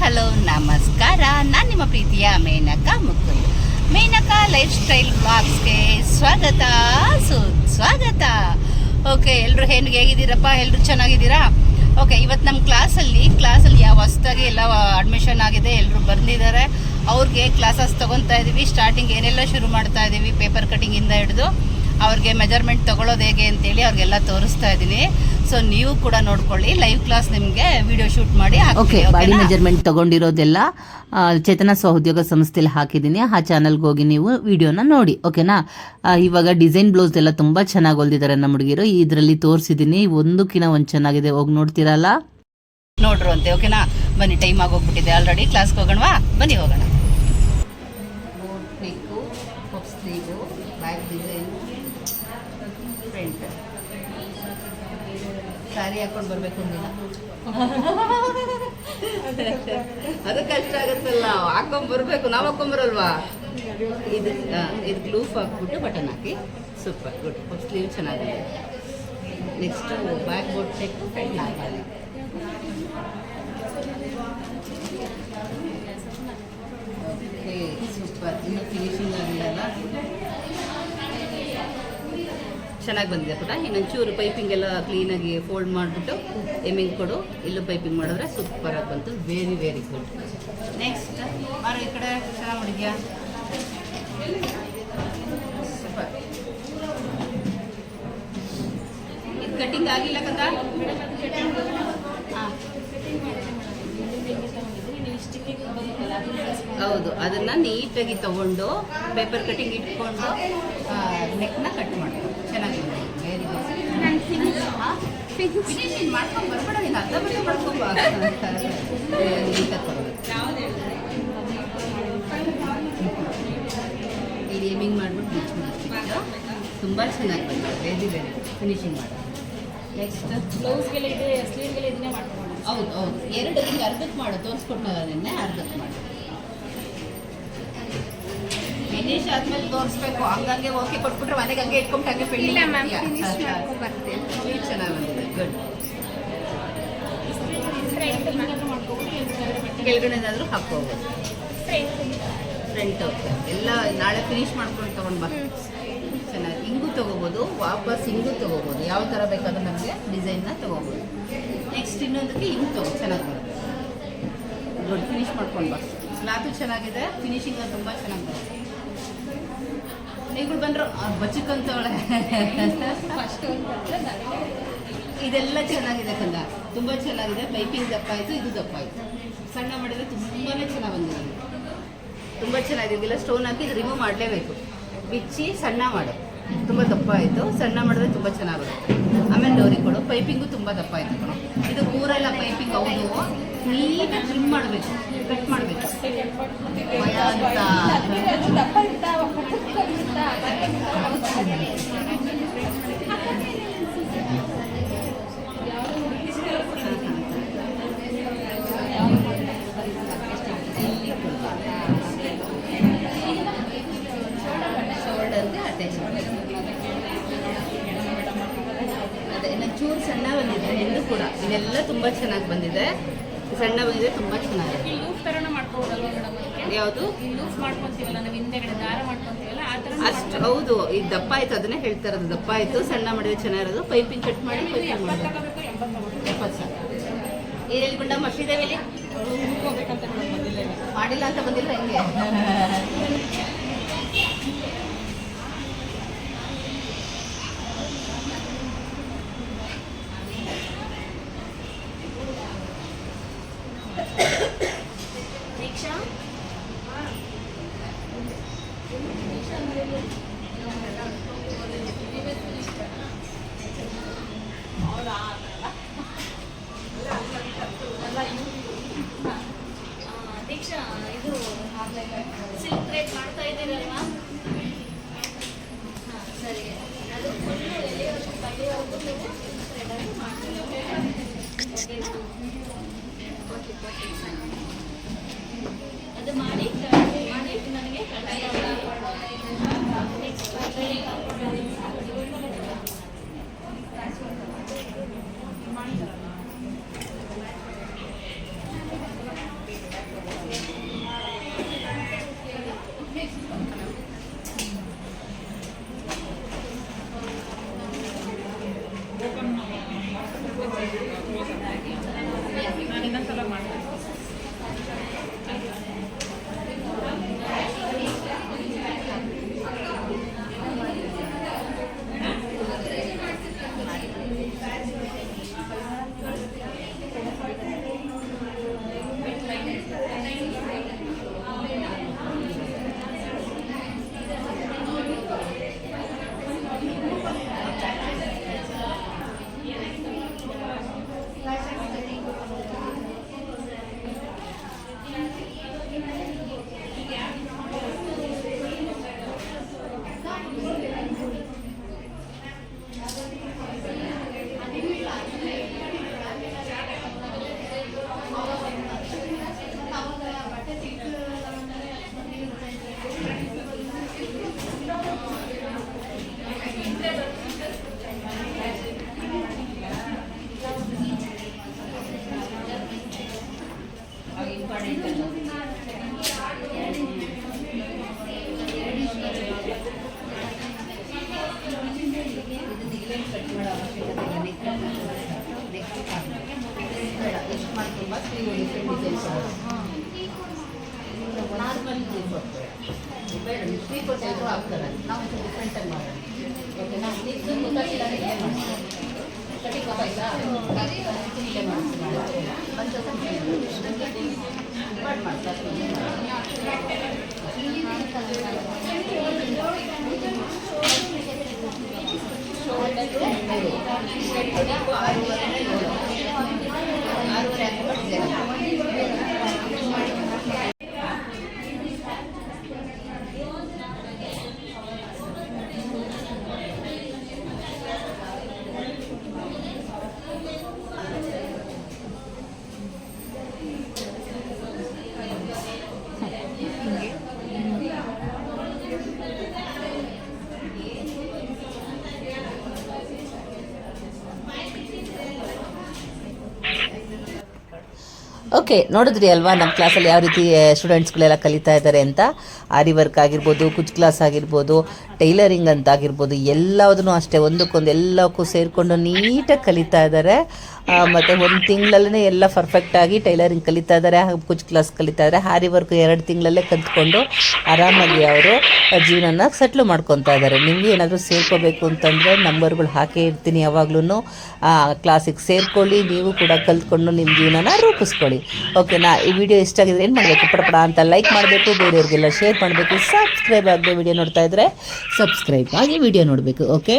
Hello, ನಮಸ್ಕಾರ. ನಾನು ನಿಮ್ಮ ಪ್ರೀತಿಯ ಮೇನಕಾ ಮುಕುಂದ್ ಮೇನಕಾ ಲೈಫ್ ಸ್ಟೈಲ್ ಬ್ಲಾಗ್ಸ್ಗೆ ಸ್ವಾಗತ. ಸುಸ್ವಾಗತ ಓಕೆ ಎಲ್ಲರೂ ಹೆಣ್ಣು ಹೇಗಿದ್ದೀರಪ್ಪ? ಎಲ್ಲರೂ ಚೆನ್ನಾಗಿದ್ದೀರಾ? ಓಕೆ ಇವತ್ತು ನಮ್ಮ ಕ್ಲಾಸಲ್ಲಿ ಕ್ಲಾಸಲ್ಲಿ ಯಾವ ಹೊಸ್ದಾಗಿ ಎಲ್ಲ ಅಡ್ಮಿಷನ್ ಆಗಿದೆ ಎಲ್ಲರೂ ಬಂದಿದ್ದಾರೆ. ಅವ್ರಿಗೆ ಕ್ಲಾಸಸ್ ತೊಗೊತಾ ಇದ್ದೀವಿ ಸ್ಟಾರ್ಟಿಂಗ್ ಏನೆಲ್ಲ ಶುರು ಮಾಡ್ತಾ ಇದ್ದೀವಿ ಪೇಪರ್ ಕಟಿಂಗಿಂದ ಹಿಡಿದು. ಅವ್ರಿಗೆ ಮೆಜರ್ಮೆಂಟ್ ತಗೊಳ್ಳೋದು ಹೇಗೆ ಅಂತೇಳಿ ಅವ್ರಿಗೆಲ್ಲ ತೋರಿಸ್ತಾ ಇದ್ದೀನಿ ಸೊ ನೀವು ಕೂಡ ನೋಡ್ಕೊಳ್ಳಿ. ಲೈವ್ ಕ್ಲಾಸ್ ನಿಮಗೆ ವಿಡಿಯೋ ಶೂಟ್ ಮಾಡಿ ಓಕೆ ಬಾಡಿ? ಮೆಜರ್ಮೆಂಟ್ ತಗೊಂಡಿರೋದೆಲ್ಲ ಚೇತನ ಸ್ವಉದ್ಯೋಗ ಸಂಸ್ಥೆಯಲ್ಲಿ ಹಾಕಿದ್ದೀನಿ. ಆ ಚಾನಲ್ಗೆ ಹೋಗಿ ನೀವು ವಿಡಿಯೋನ ನೋಡಿ ಓಕೆನಾ ಇವಾಗ ಡಿಸೈನ್ ಬ್ಲೌಸ್ ಎಲ್ಲ ತುಂಬ ಚೆನ್ನಾಗಿ ಹೊಲ್ದಿದ್ದಾರೆ ನಮ್ಮ ಹುಡುಗಿರು. ಇದರಲ್ಲಿ ತೋರಿಸಿದ್ದೀನಿ. ಒಂದಕ್ಕಿಂತ ಒಂದು ಚೆನ್ನಾಗಿದೆ. ಹೋಗಿ ನೋಡ್ತೀರಲ್ಲ? ನೋಡ್ರು ಅಂತೆ ಓಕೆನಾ ಬನ್ನಿ ಟೈಮ್ ಆಗೋಗ್ಬಿಟ್ಟಿದೆ ಆಲ್ರೆಡಿ ಕ್ಲಾಸ್ಗೆ ಹೋಗೋಣವಾ? ಬನ್ನಿ ಹೋಗೋಣ ಬ್ಯಾಕ್ ಡಿಸೈನ್ ಫ್ರಂಟ್ ಸ್ಯಾರಿ ಹಾಕೊಂಡು ಬರಬೇಕು ಅಂದಿಲ್ಲ. ಅದು ಕಷ್ಟ ಆಗುತ್ತಲ್ಲ, ಹಾಕೊಂಡ್ ಬರ್ಬೇಕು, ನಾವು ಹಾಕೊಂಡ್ಬರಲ್ವಾ ಇದು ಇದು ಗ್ಲೂಫ್ ಹಾಕ್ಬಿಟ್ಟು ಬಟನ್ ಹಾಕಿ ಸೂಪರ್ ಗುಡ್ ಸ್ಲೀವ್ ಚೆನ್ನಾಗಿದೆ. Next back board check front normal okay super ಇನ್ನು ಫಿನಿಶಿಂಗ್ ಆಗಿಲ್ಲ ಚೆನ್ನಾಗಿ ಬಂದಿದೆ ಪುಟ. ಇನ್ನೊಂಚೂರು ಪೈಪಿಂಗ್ ಎಲ್ಲ ಕ್ಲೀನಾಗಿ ಫೋಲ್ಡ್ ಮಾಡಿಬಿಟ್ಟು ಎಮ್ಮಿಂಗ್ ಕೊಡು. ಇಲ್ಲೂ ಪೈಪಿಂಗ್ ಮಾಡಿದ್ರೆ ಸೂಪರ್ ಆಗಿ ಬಂತು. ವೆರಿ ವೆರಿ ಗುಡ್ ನೆಕ್ಸ್ಟ್ ಬಾರೋ ಈ ಕಡೆ ಚೆನ್ನಾಗಿ ಮಾಡಿದ್ಯಾ ಸೂಪರ್ ಇದು ಕಟಿಂಗ್ ಆಗಿಲ್ಲ ಕಂದ ಹಾಂ. ಹೌದು ಅದನ್ನ ನೀಟಾಗಿ ತಗೊಂಡು ಪೇಪರ್ ಕಟಿಂಗ್ ಇಟ್ಕೊಂಡು ನೆಕ್ನ ಕಟ್ ಮಾಡಿ. ಚೆನ್ನಾಗಿ ವೆರಿ ಗುಡ್ ಫಿನಿಶಿಂಗ್ ಮಾಡ್ಕೊಂಡು ಬರ್ಬೇಡ ನೀನು ಅರ್ಧ ಬರ್ಧ ಮಾಡ್ಕೊಂಬ ನೀಟಾಗಿ ತಗೋಬೇಕು ಇದು ಏಮಿಂಗ್ ಮಾಡ್ಬಿಟ್ಟು ಬಿಚ್ ಮಾಡ್ತೀವಿ ತುಂಬ ಚೆನ್ನಾಗಿ ಬಂದಿದೆ ವೆರಿ ವೆರಿ ಫಿನಿಶಿಂಗ್ ಮಾಡಿ. ನೆಕ್ಸ್ಟ್ ಬ್ಲೌಸ್ಗೆಲ್ಲ ಇದೆ ಸ್ಲೀವ್ಗೆಲ್ಲ ಇದನ್ನೇ ಮಾಡ್ಕೊಂಡು ಹೌದು ಹೌದು. ಎರಡು ಹಿಂಗೆ ಅರ್ಧಕ್ಕೆ ಮಾಡು. ತೋರಿಸ್ಕೊಟ್ಟಾಗ ನಿನ್ನೆ ಅರ್ಧಕ್ಕೆ ಮಾಡು. ಫಿನಿಶ್ ಆದ್ಮೇಲೆ ತೋರಿಸ್ಬೇಕು. ಹಂಗಂಗೆ ಓಕೆ ಕೊಟ್ಬಿಟ್ರೆ ಮನೆಗೆ ಹಂಗೆ ಇಟ್ಕೊಂಡು ಹಂಗೆ ಇಲ್ಲ ಮ್ಯಾಮ್ ಫಿನಿಶ್ ಮಾಡ್ಕೊಂಡು ಬರ್ತೀನಿ. ಚೆನ್ನಾಗಿ ಬಂದಿದೆ ಗುಡ್ ಕೆಳಗಡೆನಾದ್ರೂ ಹಾಕ್ಕೋಬೋದು. ಫ್ರಂಟ್ ಓಕೆ ಎಲ್ಲ ನಾಳೆ ಫಿನಿಶ್ ಮಾಡ್ಕೊಂಡು ತೊಗೊಂಡು ಬರ್ತೀನಿ ಚೆನ್ನಾಗಿ. ಹಿಂಗೂ ತೊಗೋಬೋದು. ವಾಪಸ್ ಹಿಂಗೂ ತೊಗೋಬೋದು. ಯಾವ ಥರ ಬೇಕಾದ್ರೂ ನಮಗೆ ಡಿಸೈನ್ನ ತೊಗೋಬೋದು. ನೆಕ್ಸ್ಟ್ ಇನ್ನೊಂದಕ್ಕೆ ಹಿಂಗೆ ತಗೋ. ಚೆನ್ನಾಗಿ ಬರುತ್ತೆ. ದೊಡ್ಡ ಫಿನಿಶ್ ಮಾಡ್ಕೊಂಡು ಬರ್ತೀನಿ ಕ್ಲಾತು ಚೆನ್ನಾಗಿದೆ. ಫಿನಿಶಿಂಗ್ ತುಂಬ ಚೆನ್ನಾಗಿ ಬರುತ್ತೆ. ಈಗಳು ಬಂದರು ಬಚ್ಚಕ್ಕಂತವಳೆ ಇದೆಲ್ಲ ಚೆನ್ನಾಗಿದೆ ಕಂದ. ತುಂಬ ಚೆನ್ನಾಗಿದೆ. ಪೈಪಿಂಗ್ ದಪ್ಪ ಆಯಿತು ಇದು ದಪ್ಪ ಆಯಿತು ಸಣ್ಣ ಮಾಡಿದರೆ ತುಂಬಾ ಚೆನ್ನಾಗಿ ಬಂದಿದೆ. ತುಂಬ ಚೆನ್ನಾಗಿದೆ. ಇದೆಲ್ಲ ಸ್ಟೋನ್ ಹಾಕಿ ರಿಮೂವ್ ಮಾಡಲೇಬೇಕು. ಬಿಚ್ಚಿ ಸಣ್ಣ ಮಾಡು. ತುಂಬ ದಪ್ಪ ಆಯಿತು ಸಣ್ಣ ಮಾಡಿದ್ರೆ ತುಂಬ ಚೆನ್ನಾಗಿ ಆಮೇಲೆ ಡೋರಿ ಕೊಡು. ಪೈಪಿಂಗು ತುಂಬ ದಪ್ಪ ಆಯಿತು ಕಣೋ. ಇದು ಊರೆಲ್ಲ ಪೈಪಿಂಗ್ ಹೌದು. ನೀಟಾಗಿ ಟ್ರಿಮ್ ಮಾಡಬೇಕು. ಕಟ್ ಮಾಡಬೇಕು. ಅದೇ ಇನ್ನು ಚೂರು ಸಣ್ಣ ಬಂದಿದೆ. ಎಂದು ಕೂಡ ಇದೆಲ್ಲ ತುಂಬ ಚೆನ್ನಾಗಿ ಬಂದಿದೆ. ಸಣ್ಣ ಬಂದಿದೆ ತುಂಬ ಚೆನ್ನಾಗಿದೆ. ಯಾವುದು? ಲೂಸ್ ಮಾಡ್ಕೊಂತೀವಲ್ಲ ನಾವು ಹಿಂದೆಗಡೆ ದಾರ ಥರ ಅಷ್ಟು ಹೌದು ಈ ದಪ್ಪ ಆಯ್ತು ಅದನ್ನೇ ಹೇಳ್ತಾ ಇರೋದು ದಪ್ಪ ಆಯ್ತು ಸಣ್ಣ ಮಾಡಿದ್ರೆ ಚೆನ್ನಾಗಿರೋದು ಪೈಪಿಂಗ್ ಕಟ್ ಮಾಡಿ ಪೈಪಿಂಗ್ ಮಾಡಿ ತಗೋಬೇಕು ಎಂಬತ್ತು ತಗೋಬೇಕು ಎಪ್ಪತ್ತು ಸಾವಿರ ಏನೇಳಿ ಗುಂಡ ಮಸಿದೇವಿಲಿ ಹೋಗ್ಬೇಕಂತ ಮೇಡಮ್ ಬಂದಿಲ್ಲ ಇವಾಗ. ಮಾಡಿಲ್ಲ ಅಂತ ಬಂದಿಲ್ಲ ಹೆಂಗೆ ಆ, ದೀಕ್ಷಾ ಬೇಡ ತ್ರೀ ಟೈಪು ಹಾಕ್ತಾರೆ. ನಾವು ಡಿಫ್ರೆಂಟಾಗಿ ಮಾಡೋಣ ಓಕೆನಾ ನೀವು ಮುಖಾಶಿಲಾಗಿ ಕಟಿಂಗ್ ಗೊತ್ತಾಯ್ತಾ ಮಾಡ್ತಾರೆ ಆರೂವರೆ ಹಾಕಿ ಓಕೆ, ನೋಡಿದ್ರಿ ಅಲ್ವಾ ನಮ್ಮ ಕ್ಲಾಸಲ್ಲಿ ಯಾವ ರೀತಿ ಸ್ಟೂಡೆಂಟ್ಸ್ಗಳೆಲ್ಲ ಕಲಿತಾ ಇದ್ದಾರೆ ಅಂತ? ಆರಿ ವರ್ಕ್ ಆಗಿರ್ಬೋದು ಕುಚ್ ಕ್ಲಾಸ್ ಆಗಿರ್ಬೋದು ಟೈಲರಿಂಗ್ ಅಂತ ಆಗಿರ್ಬೋದು ಎಲ್ಲದನ್ನು ಅಷ್ಟೇ, ಒಂದಕ್ಕೊಂದು ಎಲ್ಲಕ್ಕೂ ಸೇರಿಕೊಂಡು ನೀಟಾಗಿ ಕಲಿತಾ ಇದ್ದಾರೆ. ಮತ್ತು ಒಂದು ತಿಂಗಳಲ್ಲೇ ಎಲ್ಲ ಪರ್ಫೆಕ್ಟಾಗಿ ಟೈಲರಿಂಗ್ ಕಲಿತಾ ಇದ್ದಾರೆ, ಹಾಗೂ ಕುಚ್ ಕ್ಲಾಸ್ ಕಲಿತಾ ಇದ್ದಾರೆ. ಹಾರಿ ವರ್ಕ್ ಎರಡು ತಿಂಗಳಲ್ಲೇ ಕಲ್ತ್ಕೊಂಡು ಆರಾಮಾಗಿ ಅವರು ಜೀವನನ ಸೆಟ್ಲು ಮಾಡ್ಕೊತಾ ಇದ್ದಾರೆ. ನಿಮಗೆ ಏನಾದರೂ ಸೇರ್ಕೋಬೇಕು ಅಂತಂದರೆ ನಂಬರ್ಗಳು ಹಾಕೇ ಇರ್ತೀನಿ ಯಾವಾಗ್ಲೂ ಕ್ಲಾಸಿಗೆ ಸೇರ್ಕೊಳ್ಳಿ, ನೀವು ಕೂಡ ಕಲ್ತ್ಕೊಂಡು ನಿಮ್ಮ ಜೀವನನ ರೂಪಿಸ್ಕೊಳ್ಳಿ. ಓಕೆನಾ ಈ ವಿಡಿಯೋ ಇಷ್ಟ ಆಗಿದ್ರೆ ಏನು ಮಾಡಬೇಕು? ಪಡಪಡ ಅಂತ ಲೈಕ್ ಮಾಡಬೇಕು, ಬೇರೆಯವ್ರಿಗೆಲ್ಲ ಶೇರ್ ಮಾಡಬೇಕು ಸಬ್ಸ್ಕ್ರೈಬ್ ಆಗದೆ ವಿಡಿಯೋ ನೋಡ್ತಾ ಇದ್ದರೆ ಸಬ್ಸ್ಕ್ರೈಬ್ ಆಗಿ ವಿಡಿಯೋ ನೋಡಬೇಕು ಓಕೆ